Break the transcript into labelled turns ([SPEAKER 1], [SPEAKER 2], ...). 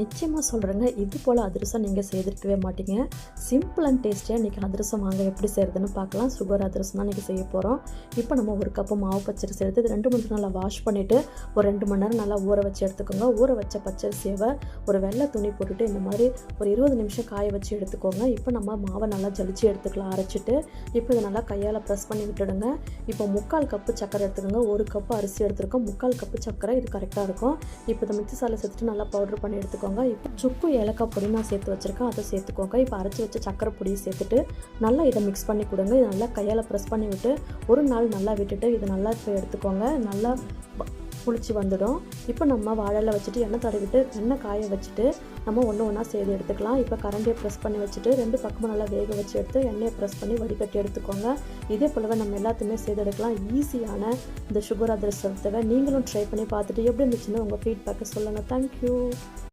[SPEAKER 1] நிச்சயமாக சொல்கிறேங்க இது போல் அதிரசம் நீங்கள் செய்திருக்கவே மாட்டீங்க. சிம்பிள் அண்ட் டேஸ்டியாக இன்றைக்கி அதிரசம் வாங்க எப்படி செய்கிறதுன்னு பார்க்கலாம். சுகர் அதிரசம் தான் இன்றைக்கி செய்ய போகிறோம் இப்போ நம்ம ஒரு கப்பு மாவு பச்சரிசி எடுத்து இது ரெண்டு மணி நேரம் நல்லா வாஷ் பண்ணிவிட்டு ஒரு ரெண்டு மணி நேரம் நல்லா ஊற வச்சு எடுத்துக்கோங்க. ஊற வச்ச பச்சரிசியை ஒரு வெள்ளை துணி போட்டுட்டு இந்த மாதிரி ஒரு இருபது நிமிஷம் காய வச்சு எடுத்துக்கோங்க. இப்போ நம்ம மாவை நல்லா ஜலிச்சு எடுத்துக்கலாம் அரைச்சிட்டு. இப்போ இதை நல்லா கையால் ப்ரெஸ் பண்ணி விட்டுடுங்க. இப்போ முக்கால் கப்பு சக்கரை எடுத்துக்கோங்க. ஒரு கப்பு அரிசி எடுத்துருக்கோம். முக்கால் கப்பு சக்கரை இது கரெக்டாக இருக்கும். இப்போ இதை மிக்சி சாலை சேர்த்துட்டு நல்லா பவுடர் பண்ணி எடுத்துக்கோங்க. இப்போ சுக்கு ஏலக்காய் பொடி நான் சேர்த்து வச்சுருக்கேன். அதை சேர்த்துக்கோங்க. இப்போ அரைச்சி வச்ச சக்கரை பொடியை சேர்த்துட்டு நல்லா இதை மிக்ஸ் பண்ணி கொடுங்க. இதை நல்லா கையால் ப்ரெஸ் பண்ணி விட்டு ஒரு நாள் நல்லா விட்டுட்டு இதை நல்லா இப்போ எடுத்துக்கோங்க. நல்லா ப- புளிச்சு வந்துடும். இப்போ நம்ம வாழையில் வச்சுட்டு எண்ணெய் தடவிட்டு எண்ணெய் காய வச்சுட்டு நம்ம ஒன்று ஒன்றா சேர்த்து எடுத்துக்கலாம். இப்போ கரண்டியை ப்ரெஸ் பண்ணி வச்சுட்டு ரெண்டு பக்கமும் நல்லா வேக வச்சு எடுத்து எண்ணெயை ப்ரெஸ் பண்ணி வடிகட்டி எடுத்துக்கோங்க. இதே போலவே நம்ம எல்லாத்தையுமே சேர்த்து எடுக்கலாம் ஈஸியான இந்த சுகர் அதிரசத்தை நீங்களும் ட்ரை பண்ணி பார்த்துட்டு எப்படி இருந்துச்சுன்னு உங்கள் ஃபீட்பேக்கை சொல்லுங்கள் தேங்க்யூ